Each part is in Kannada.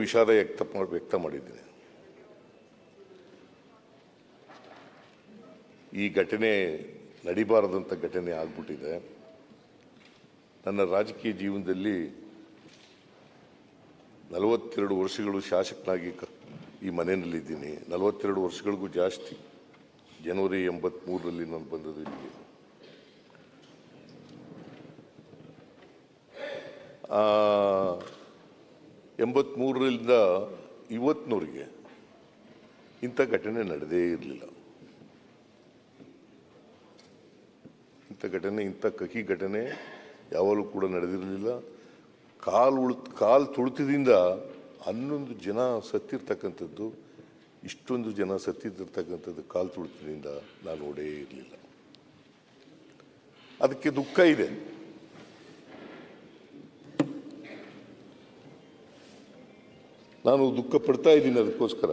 ವಿಷಾದ ವ್ಯಕ್ತ ವ್ಯಕ್ತ ಮಾಡಿದ್ದೀನಿ. ಈ ಘಟನೆ ನಡಿಬಾರದಂಥ ಘಟನೆ ಆಗ್ಬಿಟ್ಟಿದೆ. ನನ್ನ ರಾಜಕೀಯ ಜೀವನದಲ್ಲಿ ನಲವತ್ತೆರಡು ವರ್ಷಗಳು ಶಾಸಕನಾಗಿ ಈ ಮನೆಯಲ್ಲಿದ್ದೀನಿ. ನಲವತ್ತೆರಡು ವರ್ಷಗಳಿಗೂ ಜಾಸ್ತಿ. ಜನವರಿ ಎಂಬತ್ಮೂರರಲ್ಲಿ ನಾನು ಬಂದದ್ದು ಇಲ್ಲಿಗೆ. ಆ, ಎಂಬತ್ಮೂರರಿಂದ ಇವತ್ತಿನವರೆಗೆ ಇಂಥ ಘಟನೆ ನಡೆದೇ ಇರಲಿಲ್ಲ. ಇಂಥ ಘಟನೆ, ಇಂಥ ಕಹಿ ಘಟನೆ ಯಾವಾಗಲೂ ಕೂಡ ನಡೆದಿರಲಿಲ್ಲ. ಕಾಲು ಉಳ್, ಕಾಲು ತುಳಿತದಿಂದ ಹನ್ನೊಂದು ಜನ ಸತ್ತಿರ್ತಕ್ಕಂಥದ್ದು, ಇಷ್ಟೊಂದು ಜನ ಸತ್ತಿರ್ತಕ್ಕಂಥದ್ದು ಕಾಲು ತುಳಿತದಿಂದ ನಾನು ನೋಡೇ ಇರಲಿಲ್ಲ. ಅದಕ್ಕೆ ದುಃಖ ಇದೆ. ನಾನು ದುಃಖ ಪಡ್ತಾ ಇದ್ದೀನಿ ಅದಕ್ಕೋಸ್ಕರ.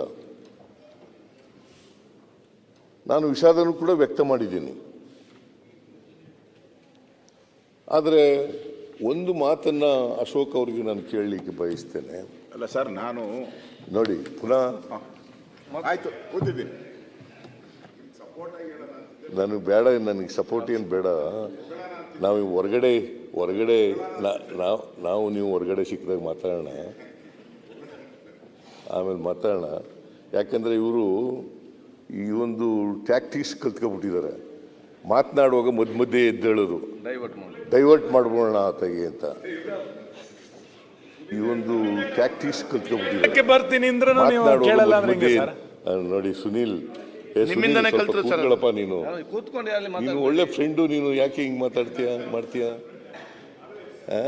ನಾನು ವಿಷಾದನೂ ಕೂಡ ವ್ಯಕ್ತ ಮಾಡಿದ್ದೀನಿ. ಆದರೆ ಒಂದು ಮಾತನ್ನು ಅಶೋಕ್ ಅವರಿಗೆ ನಾನು ಕೇಳಲಿಕ್ಕೆ ಬಯಸ್ತೇನೆ. ಅಲ್ಲ ಸರ್ ನಾನು ನೋಡಿ ಪುನಃ ಆಯಿತು ಕೂತಿದ್ದೀನಿ ನನಗೆ ಬೇಡ ನನಗೆ ಸಪೋರ್ಟ್ ಏನು ಬೇಡ. ನಾವು ಹೊರಗಡೆ ಹೊರಗಡೆ ನಾವು ನಾವು ನೀವು ಹೊರಗಡೆ ಸಿಕ್ಕಿದಾಗ ಮಾತಾಡೋಣ. ಆಮೇಲೆ ಮಾತಾಡೋಣ. ಯಾಕಂದರೆ ಇವರು ಈ ಒಂದು ಟ್ಯಾಕ್ಟಿಕ್ಸ್ ಕಲ್ತ್ಕೊಬಿಟ್ಟಿದ್ದಾರೆ. ಮಾತನಾಡುವಾಗ ಮಧ್ಯ ಮಧ್ಯೆ ಎದ್ದೇಳೋದು. ಡೈವರ್ಟ್ ಮಾಡ್ಬೋಣ ಆತಗೆ ಅಂತ. ಈ ಒಂದು ಟ್ಯಾಕ್ಟಿಕ್ಸ್ ಕಲ್ತ್ಕೊಬಿಟ್ಟಿದ್ದಾರೆ. ಬರ್ತೀನಿ ನೋಡಿ ಸುನೀಲ್. ಕೂತ್ಕೊಳ್ಳಪ್ಪ ನೀನು. ನೀನು ಒಳ್ಳೆ ಫ್ರೆಂಡು ನೀನು ಯಾಕೆ ಹಿಂಗೆ ಮಾತಾಡ್ತೀಯ ಮಾಡ್ತೀಯ? ಆ?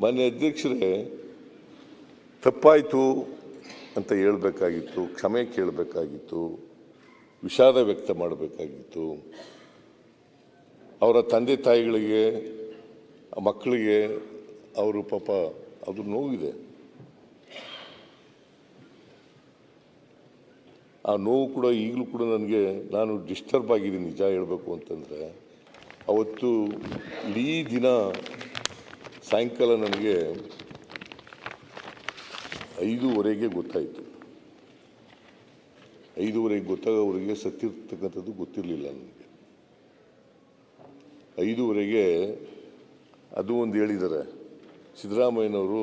ಮಾನ್ಯ ಅಧ್ಯಕ್ಷರೇ ತಪ್ಪಾಯಿತು ಅಂತ ಹೇಳಬೇಕಾಗಿತ್ತು, ಕ್ಷಮೆ ಕೇಳಬೇಕಾಗಿತ್ತು, ವಿಷಾದ ವ್ಯಕ್ತ ಮಾಡಬೇಕಾಗಿತ್ತು. ಅವರ ತಂದೆ ತಾಯಿಗಳಿಗೆ, ಮಕ್ಕಳಿಗೆ ಅವರು ಪಾಪ ಅದು ನೋವಿದೆ. ಆ ನೋವು ಕೂಡ ಈಗಲೂ ಕೂಡ ನನಗೆ, ನಾನು ಡಿಸ್ಟರ್ಬ್ ಆಗಿದ್ದೀನಿ ನಿಜ ಹೇಳಬೇಕು ಅಂತಂದರೆ, ಅವತ್ತು ಇಡೀ ದಿನ ಸಾಯಂಕಾಲ ನನಗೆ ಐದೂವರೆಗೆ ಗೊತ್ತಾಯಿತು. ಐದೂವರೆಗೆ ಗೊತ್ತಾಗೋವರೆಗೆ ಸತ್ತಿರ್ತಕ್ಕಂಥದ್ದು ಗೊತ್ತಿರಲಿಲ್ಲ ನನಗೆ. ಐದೂವರೆಗೆ ಅದು ಒಂದು ಹೇಳಿದ್ದಾರೆ ಸಿದ್ದರಾಮಯ್ಯನವರು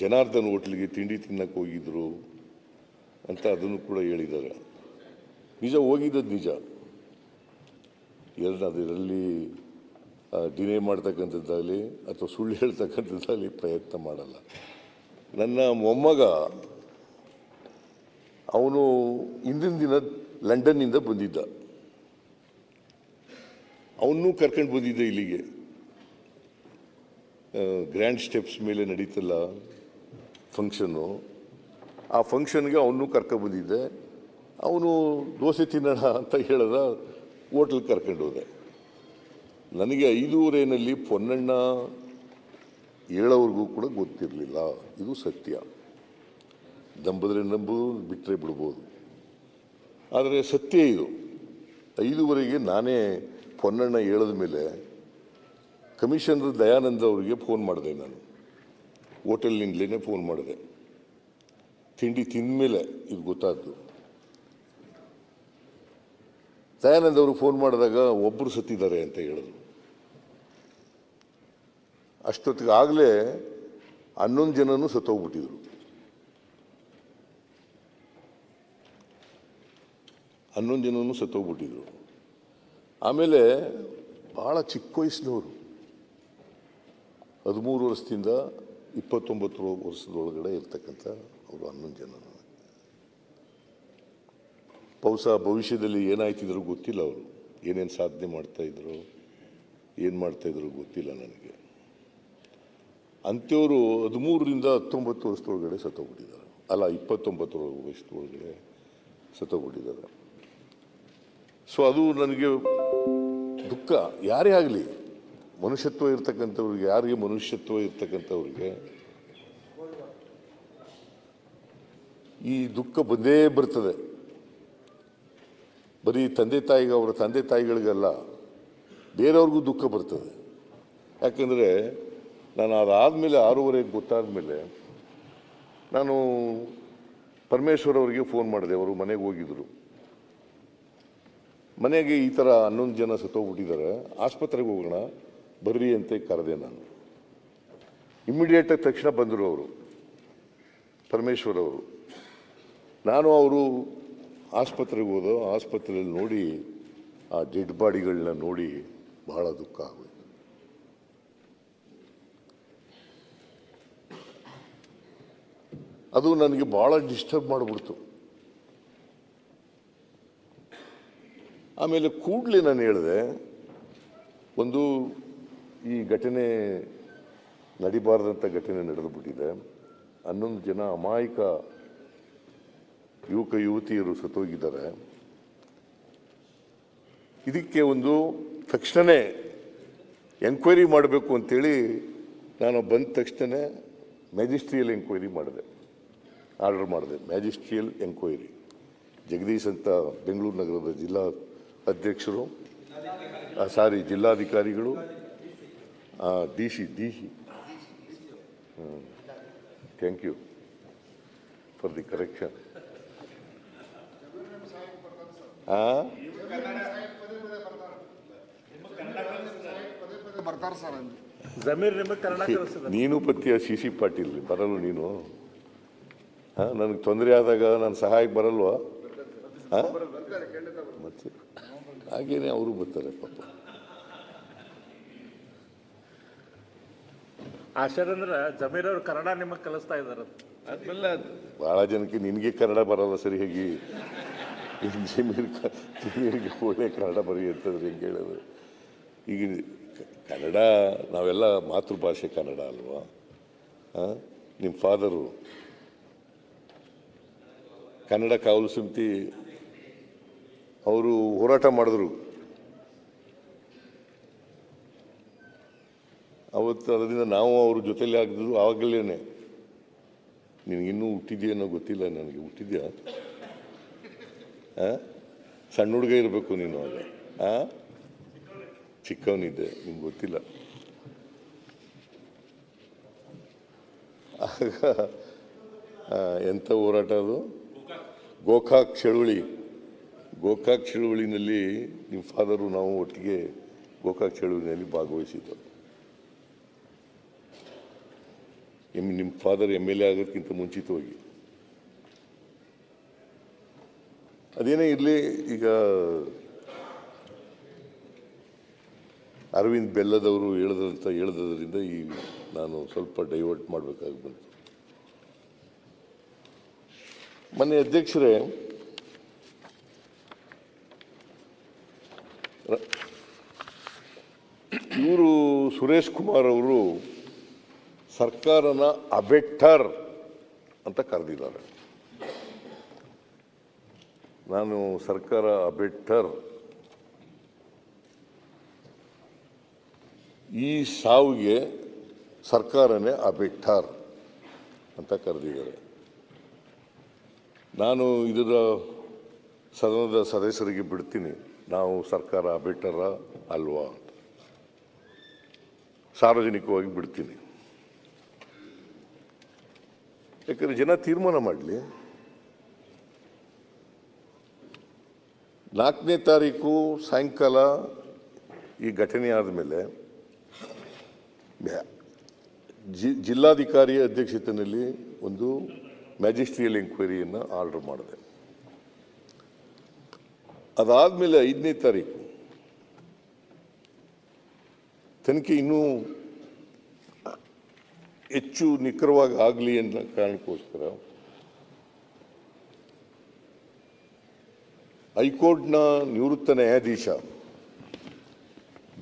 ಜನಾರ್ದನ್ ಹೋಟ್ಲಿಗೆ ತಿಂಡಿ ತಿನ್ನಕ್ಕೆ ಹೋಗಿದ್ರು ಅಂತ ಅದನ್ನು ಕೂಡ ಹೇಳಿದ್ದಾರೆ ನಿಜ ಹೋಗಿದ್ದದ್ದು ನಿಜ. ಎರಡು ಅದರಲ್ಲಿ ಡಿನೇ ಮಾಡ್ತಕ್ಕಂಥದ್ದಾಗಲಿ ಅಥವಾ ಸುಳ್ಳು ಹೇಳ್ತಕ್ಕಂಥದ್ದಾಗಲಿ ಪ್ರಯತ್ನ ಮಾಡಲ್ಲ. ನನ್ನ ಮೊಮ್ಮಗ, ಅವನು ಹಿಂದಿನ ದಿನ ಲಂಡನ್ನಿಂದ ಬಂದಿದ್ದ. ಅವನ್ನೂ ಕರ್ಕೊಂಡು ಬಂದಿದ್ದೆ ಇಲ್ಲಿಗೆ. ಗ್ರ್ಯಾಂಡ್ ಸ್ಟೆಪ್ಸ್ ಮೇಲೆ ನಡೀತಲ್ಲ ಫಂಕ್ಷನ್ನು ಆ ಫಂಕ್ಷನ್ಗೆ ಅವನು ಕರ್ಕೊಂಡ್ಬಂದಿದ್ದೆ ಅವನು ದೋಸೆ ತಿನ್ನೋಣ ಅಂತ ಹೇಳಿದ ಹೋಟ್ಲಿಗೆ ಕರ್ಕೊಂಡು ಹೋದೆ. ನನಗೆ ಐದೂವರೆನಲ್ಲಿ ಪೊನ್ನಣ್ಣ ಹೇಳೋವ್ರಿಗೂ ಕೂಡ ಗೊತ್ತಿರಲಿಲ್ಲ. ಇದು ಸತ್ಯ. ನಂಬಿದ್ರೆ ನಂಬುದು ಬಿಟ್ಟರೆ ಬಿಡ್ಬೋದು. ಆದರೆ ಸತ್ಯ ಇದು. ಐದುವರೆಗೆ ನಾನೇ ಪೊನ್ನಣ್ಣ ಹೇಳಿದ ಮೇಲೆ ಕಮಿಷನರ್ ದಯಾನಂದ ಅವರಿಗೆ ಫೋನ್ ಮಾಡಿದೆ ನಾನು. ಹೋಟೆಲ್ನಿಂದಲೇ ಫೋನ್ ಮಾಡಿದೆ. ತಿಂಡಿ ತಿಂದಮೇಲೆ ಇದು ಗೊತ್ತಾದ್ದು. ದಯಾನಂದ ಅವರು ಫೋನ್ ಮಾಡಿದಾಗ ಒಬ್ಬರು ಸತ್ತಿದ್ದಾರೆ ಅಂತ ಹೇಳಿದ್ರು. ಅಷ್ಟೊತ್ತಿಗೆ ಆಗಲೇ ಹನ್ನೊಂದು ಜನನೂ ಸತ್ತೋಗ್ಬಿಟ್ಟಿದ್ರು. ಹನ್ನೊಂದು ಜನನೂ ಸತ್ತೋಗ್ಬಿಟ್ಟಿದ್ರು. ಆಮೇಲೆ ಭಾಳ ಚಿಕ್ಕ ವಯಸ್ಸಿನವರು. ಹದಿಮೂರು ವರ್ಷದಿಂದ ಇಪ್ಪತ್ತೊಂಬತ್ತು ವರ್ಷದೊಳಗಡೆ ಇರ್ತಕ್ಕಂಥ ಅವರು ಹನ್ನೊಂದು ಜನ ಬಹುಶಃ ಭವಿಷ್ಯದಲ್ಲಿ ಏನಾಯ್ತಿದ್ರು ಗೊತ್ತಿಲ್ಲ ಅವರು. ಏನೇನು ಸಾಧನೆ ಮಾಡ್ತಾಯಿದ್ರು ಏನು ಮಾಡ್ತಾಯಿದ್ರು ಗೊತ್ತಿಲ್ಲ ನನಗೆ. ಅಂಥವರು ಹದಿಮೂರರಿಂದ ಹತ್ತೊಂಬತ್ತು ವರ್ಷದೊಳಗಡೆ ಸತ್ತೋಗ್ಬಿಟ್ಟಿದ್ದಾರೆ. ಅಲ್ಲ ಇಪ್ಪತ್ತೊಂಬತ್ತು ವರ್ಷದೊಳಗಡೆ ಸತ್ತೋಗ್ಬಿಟ್ಟಿದ್ದಾರೆ. ಸೊ ಅದು ನನಗೆ ದುಃಖ. ಯಾರೇ ಆಗಲಿ, ಮನುಷ್ಯತ್ವ ಇರ್ತಕ್ಕಂಥವ್ರಿಗೆ, ಯಾರಿಗೆ ಮನುಷ್ಯತ್ವ ಇರ್ತಕ್ಕಂಥವ್ರಿಗೆ, ಈ ದುಃಖ ಬಂದೇ ಬರ್ತದೆ. ಬರೀ ತಂದೆ ತಾಯಿಗೆ, ಅವರ ತಂದೆ ತಾಯಿಗಳಿಗಲ್ಲ, ಬೇರೆಯವ್ರಿಗೂ ದುಃಖ ಬರ್ತದೆ. ಯಾಕಂದರೆ ನಾನು ಅದಾದಮೇಲೆ ಆರೂವರೆಗೆ ಗೊತ್ತಾದ ಮೇಲೆ ನಾನು ಪರಮೇಶ್ವರ್ ಅವರಿಗೆ ಫೋನ್ ಮಾಡಿದೆ. ಅವರು ಮನೆಗೆ ಹೋಗಿದ್ದರು ಮನೆಗೆ ಈ ಥರ ಹನ್ನೊಂದು ಜನ ಸತ್ತೋಗ್ಬಿಟ್ಟಿದ್ದಾರೆ. ಆಸ್ಪತ್ರೆಗೆ ಹೋಗೋಣ, ಬರ್ರಿ ಅಂತ ಕರೆದೆ ನಾನು. ಇಮ್ಮಿಡಿಯೇಟಾಗಿ ತಕ್ಷಣ ಬಂದರು ಅವರು, ಪರಮೇಶ್ವರ್ ಅವರು. ನಾನು ಅವರು ಆಸ್ಪತ್ರೆಗೆ ಹೋದೋ, ಆಸ್ಪತ್ರೆಯಲ್ಲಿ ನೋಡಿ, ಆ ಡೆಡ್ ಬಾಡಿಗಳನ್ನ ನೋಡಿ ಬಹಳ ದುಃಖ ಆಗೋಯ್ತು. ಅದು ನನಗೆ ಭಾಳ ಡಿಸ್ಟರ್ಬ್ ಮಾಡಿಬಿಡ್ತು. ಆಮೇಲೆ ಕೂಡಲೇ ನಾನು ಹೇಳಿದೆ, ಒಂದು ಈ ಘಟನೆ ನಡಿಬಾರ್ದಂಥ ಘಟನೆ ನಡೆದು ಬಿಟ್ಟಿದೆ ಹನ್ನೊಂದು ಜನ ಅಮಾಯಕ ಯುವಕ, ಯುವತಿಯರು ಸತ್ತೋಗಿದ್ದಾರೆ. ಇದಕ್ಕೆ ಒಂದು ತಕ್ಷಣವೇ ಎಂಕ್ವೈರಿ ಮಾಡಬೇಕು ಅಂತೇಳಿ ನಾನು ಬಂದ ತಕ್ಷಣ ಮ್ಯಾಜಿಸ್ಟ್ರಿಯಲ್ಲಿ ಎಂಕ್ವೈರಿ ಮಾಡಿದೆ. ಆರ್ಡರ್ ಮಾಡಿದೆ. ಮ್ಯಾಜಿಸ್ಟ್ರಿಯಲ್ ಎಂಕ್ವೈರಿ ಜಗದೀಶ್ ಅಂತ ಬೆಂಗಳೂರು ನಗರದ ಜಿಲ್ಲಾ ಅಧ್ಯಕ್ಷರು ಸಾರಿ ಜಿಲ್ಲಾಧಿಕಾರಿಗಳು D C D C. Thank you for the correction ನೀನು ಪತ್ತಿಯ ಸಿ ಸಿ ಪಾಟೀಲ್ ಬರಲು ನೀನು. ನನಗೆ ತೊಂದರೆ ಆದಾಗ ನಾನು ಸಹಾಯಕ್ಕೆ ಬರಲ್ವ? ಹಾಂ? ಮತ್ತೆ ಹಾಗೇನೆ ಅವರು ಬರ್ತಾರೆ ಪಾಪ. ಆಶ್ಚರ್ಯ ಅಂದ್ರೆ ಜಮೀರ್ ಅವರು ಕನ್ನಡ ನಿಮಗೆ ಕಲಿಸ್ತಾ ಇದಾರ ಆದ್ಮೇಲೆ ಭಾಳ ಜನಕ್ಕೆ ನಿನಗೆ ಕನ್ನಡ ಬರಲ್ಲ ಸರಿ ಹೇಗೆ? ಜಮೀರ್ ಜಮೀರ್ಗೆ ಒಳ್ಳೆ ಕನ್ನಡ ಬರೀ ಅಂತಂದ್ರೆ ಹೆಂಗೆ ಹೇಳೋದು? ಈಗ ಕನ್ನಡ ನಾವೆಲ್ಲ ಮಾತೃಭಾಷೆ ಕನ್ನಡ ಅಲ್ವಾ? ಹಾಂ? ನಿಮ್ಮ ಫಾದರು ಕನ್ನಡ ಕಾವಲು ಸಮಿತಿ ಅವರು ಹೋರಾಟ ಮಾಡಿದ್ರು. ಅವತ್ತು ಅದರಿಂದ ನಾವು ಅವ್ರ ಜೊತೆಲಿ ಆಗಿದ್ರು ಆವಾಗಲೇ ನಿನಗಿನ್ನೂ ಹುಟ್ಟಿದೆಯೇನೋ ಗೊತ್ತಿಲ್ಲ ನನಗೆ. ಹುಟ್ಟಿದ್ಯಾ? ಸಣ್ಣ ಹುಡುಗ ಇರಬೇಕು ನೀನು ಆಗ. ಹಾಂ ಚಿಕ್ಕವನಿದ್ದೆ ನಿಮ್ಗೆ ಗೊತ್ತಿಲ್ಲ. ಆಗ ಎಂಥ ಹೋರಾಟ ಅದು? ಗೋಕಾಕ್ ಚಳುವಳಿ. ಗೋಕಾಕ್ ಚಳುವಳಿನಲ್ಲಿ ನಿಮ್ಮ ಫಾದರು ನಾವು ಒಟ್ಟಿಗೆ ಗೋಕಾಕ್ ಚಳುವಳಿನಲ್ಲಿ ಭಾಗವಹಿಸಿದ್ದು. ಎಂ ನಿಮ್ಮ ಫಾದರ್ ಎಂ ಎಲ್ ಎ ಆಗೋದಕ್ಕಿಂತ ಮುಂಚಿತವಾಗಿ. ಅದೇನೇ ಇರಲಿ, ಈಗ ಅರವಿಂದ್ ಬೆಲ್ಲದವರು ಹೇಳ್ದಂತ ಹೇಳ್ದದ್ರಿಂದ ಈ ನಾನು ಸ್ವಲ್ಪ ಡೈವರ್ಟ್ ಮಾಡಬೇಕಾಗಿ ಬಂತು ಮೊನ್ನೆ ಅಧ್ಯಕ್ಷರೇ ಇವರು ಸುರೇಶ್ ಕುಮಾರ್ ಅವರು ಸರ್ಕಾರನ ಅಬೆಟ್ಟರ್ ಅಂತ ಕರೆದಿದ್ದಾರೆ ನಾನು ಸರ್ಕಾರ ಅಬೆಟ್ಟರ್ ಈ ಸಾವಿಗೆ ಸರ್ಕಾರನೇ ಅಬೆಟ್ಟರ್ ಅಂತ ಕರೆದಿದ್ದಾರೆ ನಾನು ಇದರ ಸದನದ ಸದಸ್ಯರಿಗೆ ಬಿಡ್ತೀನಿ. ನಾವು ಸರ್ಕಾರ ಬಿಟ್ಟರ ಅಲ್ವಾ? ಸಾರ್ವಜನಿಕವಾಗಿ ಬಿಡ್ತೀನಿ. ಯಾಕಂದರೆ ಜನ ತೀರ್ಮಾನ ಮಾಡಲಿ. ನಾಲ್ಕನೇ ತಾರೀಕು ಸಾಯಂಕಾಲ ಈ ಘಟನೆ ಆದಮೇಲೆ ಜಿ ಜಿಲ್ಲಾಧಿಕಾರಿಯ ಅಧ್ಯಕ್ಷತೆಯಲ್ಲಿ ಒಂದು ಮ್ಯಾಜಿಸ್ಟ್ರಿಯಲ್ ಎಂಕ್ವೈರಿಯನ್ನು ಆರ್ಡರ್ ಮಾಡಿದೆ. ಅದಾದಮೇಲೆ ಐದನೇ ತಾರೀಕು ತನಿಖೆ ಇನ್ನೂ ಹೆಚ್ಚು ನಿಖರವಾಗಿ ಆಗಲಿ ಅನ್ನೋ ಕಾರಣಕ್ಕೋಸ್ಕರ ಹೈಕೋರ್ಟ್ನ ನಿವೃತ್ತ ನ್ಯಾಯಾಧೀಶ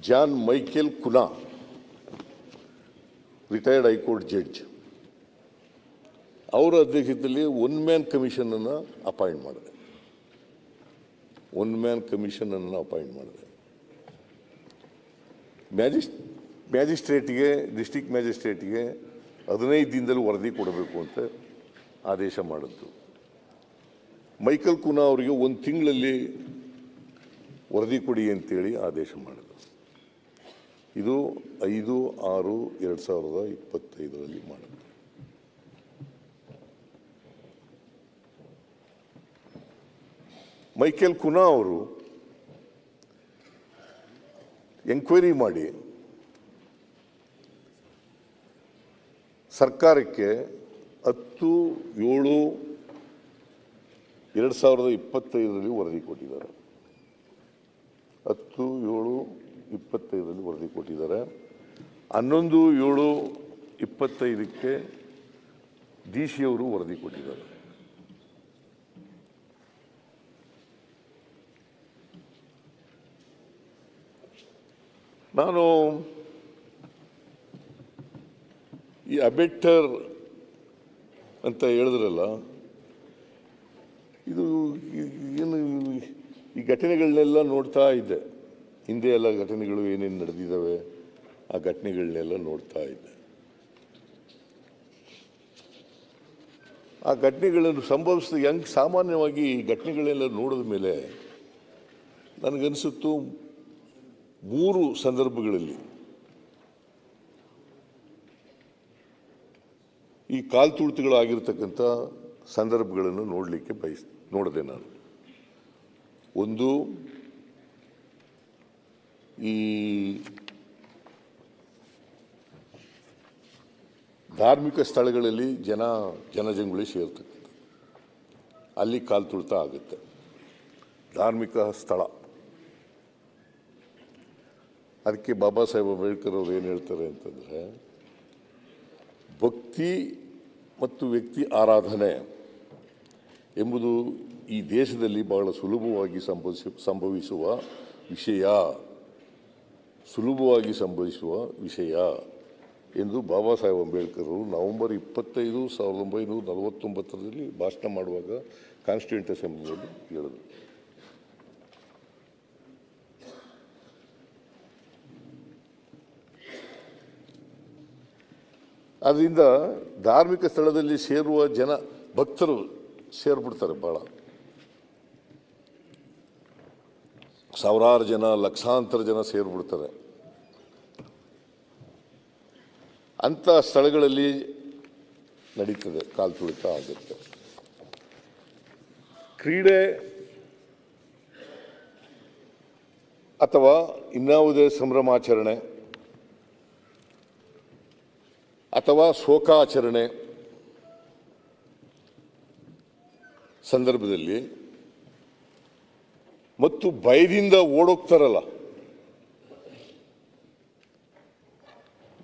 John Michael Cunha retired high court judge ಅವರ ಅಧ್ಯಕ್ಷತೆಯಲ್ಲಿ ಒನ್ ಮ್ಯಾನ್ ಕಮಿಷನ್ ಅನ್ನು ಅಪಾಯಿಂಟ್ ಮಾಡಿದೆ. ಒನ್ ಮ್ಯಾನ್ ಕಮಿಷನ್ ಅನ್ನು ಅಪಾಯಿಂಟ್ ಮಾಡಿದೆ. ಮ್ಯಾಜಿಸ್ ಮ್ಯಾಜಿಸ್ಟ್ರೇಟ್ಗೆ ಡಿಸ್ಟಿಕ್ ಮ್ಯಾಜಿಸ್ಟ್ರೇಟ್ಗೆ ಹದಿನೈದು ದಿನದಲ್ಲಿ ವರದಿ ಕೊಡಬೇಕು ಅಂತ ಆದೇಶ ಮಾಡಿದ್ದು. ಮೈಕಲ್ ಕುನಾ ಅವರಿಗೆ ಒಂದು ತಿಂಗಳಲ್ಲಿ ವರದಿ ಕೊಡಿ ಅಂತೇಳಿ ಆದೇಶ ಮಾಡಿದ್ರು ಇದು ಐದು, ಆರು, ಎರಡು ಸಾವಿರದ ಇಪ್ಪತ್ತೈದರಲ್ಲಿ ಮಾಡುತ್ತೆ ಮೈಕೆಲ್ ಕುನಾ ಅವರು ಎಂಕ್ವೈರಿ ಮಾಡಿ ಸರ್ಕಾರಕ್ಕೆ ಹತ್ತು, ಏಳು, ಎರಡು ಸಾವಿರದ ಇಪ್ಪತ್ತೈದರಲ್ಲಿ ವರದಿ ಕೊಟ್ಟಿದ್ದಾರೆ. ಹತ್ತು, ಏಳು, ಇಪ್ಪತ್ತೈದರಲ್ಲಿ ವರದಿ ಕೊಟ್ಟಿದ್ದಾರೆ. ಹನ್ನೊಂದು, ಏಳು, ಇಪ್ಪತ್ತೈದಕ್ಕೆ ಡಿ ಸಿ ಅವರು ವರದಿ ಕೊಟ್ಟಿದ್ದಾರೆ. ನಾನು ಈ ಅಬೆಟ್ಟರ್ ಅಂತ ಹೇಳಿದ್ರಲ್ಲ, ಇದು ಏನು ಈ ಘಟನೆಗಳನ್ನೆಲ್ಲ ನೋಡ್ತಾ ಇದ್ದೆ. ಹಿಂದೆ ಎಲ್ಲ ಘಟನೆಗಳು ಏನೇನು ನಡೆದಿದ್ದಾವೆ, ಆ ಘಟನೆಗಳನ್ನೆಲ್ಲ ನೋಡ್ತಾ ಇದ್ದೆ. ಆ ಘಟನೆಗಳನ್ನು ಸಂಭವಿಸಿದ ಹೆಂಗೆ ಸಾಮಾನ್ಯವಾಗಿ ಈ ಘಟನೆಗಳೆಲ್ಲ ನೋಡಿದ ಮೇಲೆ ನನಗನ್ಸುತ್ತು ಮೂರು ಸಂದರ್ಭಗಳಲ್ಲಿ ಈ ಕಾಲ್ತುಳಿತಗಳು ಆಗಿರ್ತಕ್ಕಂಥ ಸಂದರ್ಭಗಳನ್ನು ನೋಡಲಿಕ್ಕೆ ಬಯಸ್, ನೋಡಿದೆ ನಾನು. ಒಂದು, ಈ ಧಾರ್ಮಿಕ ಸ್ಥಳಗಳಲ್ಲಿ ಜನ, ಜನಜಂಗುಳಿ ಸೇರ್ತಕ್ಕಂಥ ಅಲ್ಲಿ ಕಾಲ್ತುಳಿತ ಆಗುತ್ತೆ. ಧಾರ್ಮಿಕ ಸ್ಥಳ. ಅದಕ್ಕೆ ಬಾಬಾ ಸಾಹೇಬ್ ಅಂಬೇಡ್ಕರ್ ಅವರು ಏನು ಹೇಳ್ತಾರೆ ಅಂತಂದರೆ, ಭಕ್ತಿ ಮತ್ತು ವ್ಯಕ್ತಿ ಆರಾಧನೆ ಎಂಬುದು ಈ ದೇಶದಲ್ಲಿ ಬಹಳ ಸುಲಭವಾಗಿ ಸಂಭವಿಸಿ, ಸಂಭವಿಸುವ ವಿಷಯ. ಸುಲಭವಾಗಿ ಸಂಭವಿಸುವ ವಿಷಯ ಎಂದು ಬಾಬಾ ಸಾಹೇಬ್ ಅಂಬೇಡ್ಕರ್ ಅವರು ನವೆಂಬರ್ ಇಪ್ಪತ್ತೈದು ಸಾವಿರದ ಒಂಬೈನೂರ ನಲವತ್ತೊಂಬತ್ತರಲ್ಲಿ ಭಾಷಣ ಮಾಡುವಾಗ ಕಾನ್ಸ್ಟಿಟ್ಯೂಂಟ್ ಅಸೆಂಬ್ಲಿಯಲ್ಲಿ ಹೇಳಿದರು. ಅದರಿಂದ ಧಾರ್ಮಿಕ ಸ್ಥಳದಲ್ಲಿ ಸೇರುವ ಜನ ಭಕ್ತರು ಸೇರ್ಬಿಡ್ತಾರೆ ಭಾಳ ಸಾವಿರಾರು ಜನ, ಲಕ್ಷಾಂತರ ಜನ ಸೇರ್ಬಿಡ್ತಾರೆ. ಅಂಥ ಸ್ಥಳಗಳಲ್ಲಿ ನಡೀತದೆ ಕಾಲ್ತುಳಿತ ಆಗುತ್ತೆ. ಕ್ರೀಡೆ ಅಥವಾ ಇನ್ಯಾವುದೇ ಸಂಭ್ರಮಾಚರಣೆ ಅಥವಾ ಶೋಕಾಚರಣೆ ಸಂದರ್ಭದಲ್ಲಿ ಮತ್ತು ಭಯದಿಂದ ಓಡೋಗ್ತಾರಲ್ಲ.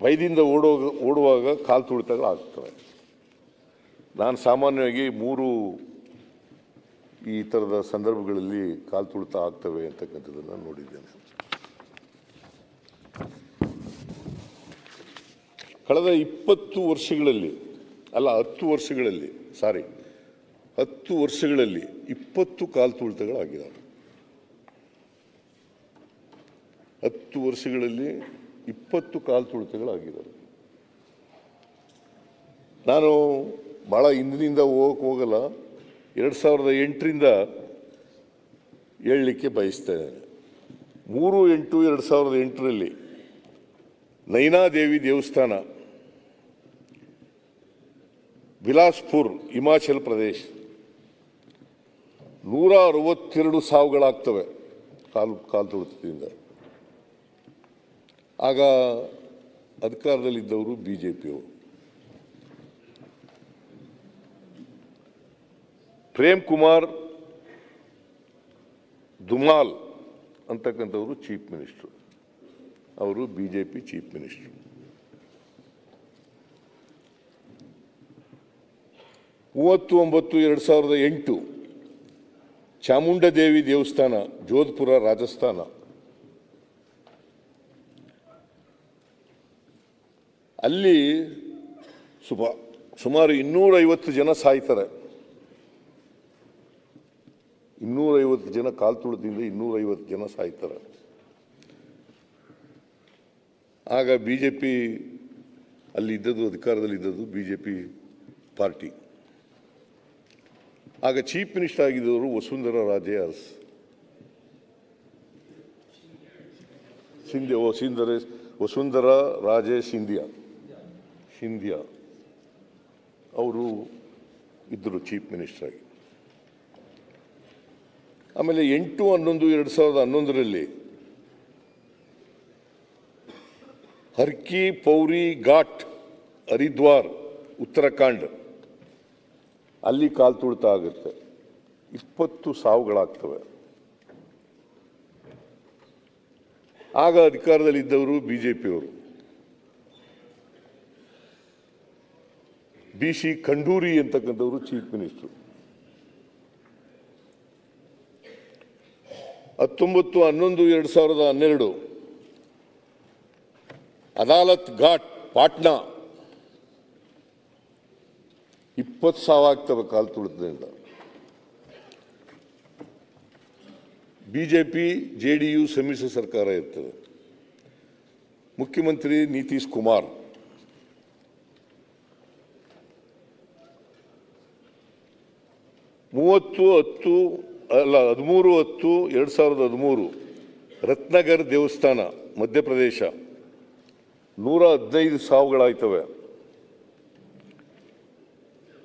ಭಯದಿಂದ ಓಡೋ, ಓಡುವಾಗ ಕಾಲು ತುಳಿತಗಳು ಆಗ್ತವೆ. ನಾನು ಸಾಮಾನ್ಯವಾಗಿ ಮೂರು ಈ ಥರದ ಸಂದರ್ಭಗಳಲ್ಲಿ ಕಾಲು ತುಳಿತ ಆಗ್ತವೆ ಅಂತಕ್ಕಂಥದ್ದನ್ನು ನೋಡಿದ್ದೇನೆ. ಕಳೆದ ಇಪ್ಪತ್ತು ವರ್ಷಗಳಲ್ಲಿ, ಅಲ್ಲ ಹತ್ತು ವರ್ಷಗಳಲ್ಲಿ ಸಾರಿ ಹತ್ತು ವರ್ಷಗಳಲ್ಲಿ ಇಪ್ಪತ್ತು ಕಾಲು ತುಳಿತಗಳಾಗಿದ್ದಾವೆ. ಹತ್ತು ವರ್ಷಗಳಲ್ಲಿ ಇಪ್ಪತ್ತು ಕಾಲು ತುಳಿತಗಳಾಗಿದ್ದಾವೆ. ನಾನು ಭಾಳ ಹಿಂದಿನಿಂದ ಹೋಗಕ್ಕೆ ಹೋಗಲ್ಲ, ಎರಡು ಸಾವಿರದ ಎಂಟರಿಂದ ಹೇಳಲಿಕ್ಕೆ ಬಯಸ್ತೇನೆ ಮೂರು ಎಂಟು ಎರಡು ಸಾವಿರದ ಎಂಟರಲ್ಲಿ ನೈನಾದೇವಿ ದೇವಸ್ಥಾನ ಬಿಲಾಸ್ಪುರ್, ಹಿಮಾಚಲ್ ಪ್ರದೇಶ್. ನೂರ ಅರವತ್ತೆರಡು ಸಾವುಗಳಾಗ್ತವೆ ಕಾಲು ಕಾಲು ತುಳಿತದಿಂದ ಆಗ ಅಧಿಕಾರದಲ್ಲಿದ್ದವರು ಬಿ ಜೆ ಪಿಯವರು ಪ್ರೇಮ್ ಕುಮಾರ್, ದುಮಾಲ್ ಅಂತಕ್ಕಂಥವರು ಚೀಫ್ ಮಿನಿಸ್ಟ್ರು. ಅವರು B J P chief minister. ಮೂವತ್ತು ಒಂಬತ್ತು ಎರಡು ಸಾವಿರದ ಎಂಟು, ಚಾಮುಂಡದೇವಿ ದೇವಸ್ಥಾನ, ಜೋಧ್ಪುರ ರಾಜಸ್ಥಾನ. ಅಲ್ಲಿ ಸುಮ ಸುಮಾರು ಇನ್ನೂರೈವತ್ತು ಜನ ಸಾಯ್ತಾರೆ. ಇನ್ನೂರೈವತ್ತು ಜನ ಕಾಲು ತುಳಿದಿಂದ ಇನ್ನೂರೈವತ್ತು ಜನ ಸಾಯ್ತಾರೆ. ಆಗ ಬಿ ಜೆ ಪಿ ಅಲ್ಲಿ ಇದ್ದದ್ದು, ಅಧಿಕಾರದಲ್ಲಿ ಇದ್ದದ್ದು ಬಿ ಜೆ ಪಿ ಪಾರ್ಟಿ. ಆಗ ಚೀಫ್ ಮಿನಿಸ್ಟರ್ ಆಗಿದ್ದವರು ವಸುಂಧರಾ ರಾಜೇ ಅರಸ್. ಸಿಂಧ್ಯಾ ಓ, ಸಿಂಧರೆ, ವಸುಂಧರಾ ರಾಜೇ ಸಿಂಧಿಯಾ. ಸಿಂಧಿಯಾ. ಅವರು ಇದ್ದರು ಚೀಫ್ ಮಿನಿಸ್ಟರ್ ಆಗಿ. ಆಮೇಲೆ ಎಂಟು, ಹನ್ನೊಂದು, ಎರಡು ಸಾವಿರದ ಹನ್ನೊಂದರಲ್ಲಿ ಹರ್ಕಿ ಪೌರಿ ಘಾಟ್ ಹರಿದ್ವಾರ್, ಉತ್ತರಾಖಂಡ್ ಅಲ್ಲಿ ಕಾಲು ತುಳಿತ ಆಗುತ್ತೆ. ಇಪ್ಪತ್ತು ಸಾವುಗಳಾಗ್ತವೆ. ಆಗ ಅಧಿಕಾರದಲ್ಲಿದ್ದವರು ಬಿ ಜೆ ಪಿಯವರು ಬಿ ಸಿ ಖಂಡೂರಿ ಅಂತಕ್ಕಂಥವರು ಚೀಫ್ ಮಿನಿಸ್ಟರ್. ಹತ್ತೊಂಬತ್ತು, ಹನ್ನೊಂದು, ಎರಡು ಸಾವಿರದ ಹನ್ನೆರಡು ಅದಾಲತ್ ಘಾಟ್, ಪಾಟ್ನಾ ಇಪ್ಪತ್ತು ಸಾವ್ತವೆ ಕಾಲು ತುಳಿತದಿಂದ. ಬಿಜೆಪಿ, ಜೆ ಡಿ ಯು ಸಮ್ಮಿಶ್ರ ಸರ್ಕಾರ ಇರ್ತದೆ. ಮುಖ್ಯಮಂತ್ರಿ ನಿತೀಶ್ ಕುಮಾರ್. ಮೂವತ್ತು, ಹತ್ತು, ಅಲ್ಲ, ಹದಿಮೂರು, ಹತ್ತು, ಎರಡು ಸಾವಿರದ ಹದಿಮೂರು, ರತ್ನಗರ್ ದೇವಸ್ಥಾನ, ಮಧ್ಯಪ್ರದೇಶ. ನೂರ ಹದಿನೈದು ಸಾವುಗಳಾಯ್ತವೆ.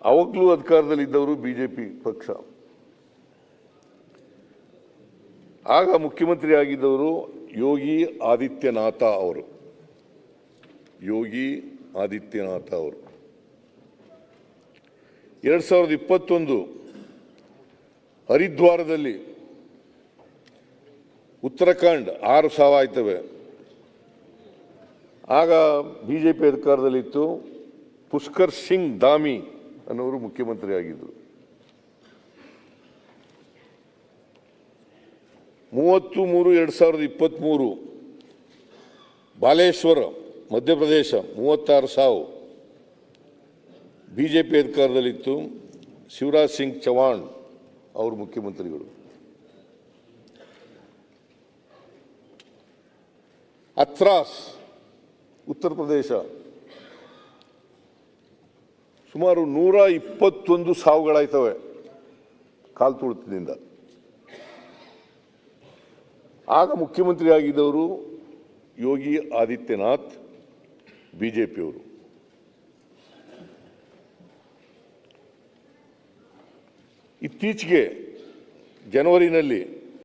ಅವಾಗಲೂ ಅಧಿಕಾರದಲ್ಲಿದ್ದವರು ಪಿ ಪಕ್ಷ. ಆಗ ಮುಖ್ಯಮಂತ್ರಿ ಆಗಿದ್ದವರು ಯೋಗಿ ಆದಿತ್ಯನಾಥ ಅವರು. ಯೋಗಿ ಆದಿತ್ಯನಾಥ ಅವರು. ಎರಡು ಸಾವಿರದ ಇಪ್ಪತ್ತೊಂದು ಹರಿದ್ವಾರದಲ್ಲಿ ಉತ್ತರಾಖಂಡ್ ಆರು ಸಾವ ಆಯ್ತವೆ. ಆಗ ಬಿ ಜೆ ಪಿ ಅಧಿಕಾರದಲ್ಲಿತ್ತು. ಪುಷ್ಕರ್ ಸಿಂಗ್ ಧಾಮಿ ಅನ್ನೋರು ಮುಖ್ಯಮಂತ್ರಿ ಆಗಿದ್ದರು ಮೂವತ್ತು ಮೂರು ಎರಡು ಸಾವಿರದ ಇಪ್ಪತ್ತ್ಮೂರು ಬಾಲೇಶ್ವರ, ಮಧ್ಯಪ್ರದೇಶ, ಮೂವತ್ತಾರು ಸಾವು. ಬಿ ಜೆ ಪಿ ಅಧಿಕಾರದಲ್ಲಿತ್ತು ಶಿವರಾಜ್ ಸಿಂಗ್ ಚೌಹಾಣ್ ಅವರು ಮುಖ್ಯಮಂತ್ರಿಗಳು. ಅತ್ರಾಸ್, ಉತ್ತರ ಪ್ರದೇಶ. ಸುಮಾರು ನೂರ ಇಪ್ಪತ್ತೊಂದು ಸಾವುಗಳಾಯ್ತವೆ. ಕಾಲು ತುಳಿತದಿಂದ. ಆಗ ಮುಖ್ಯಮಂತ್ರಿ ಆಗಿದ್ದವರು ಯೋಗಿ ಆದಿತ್ಯನಾಥ್ ಬಿಜೆಪಿಯವರು. ಇತ್ತೀಚೆಗೆ ಜನವರಿನಲ್ಲಿ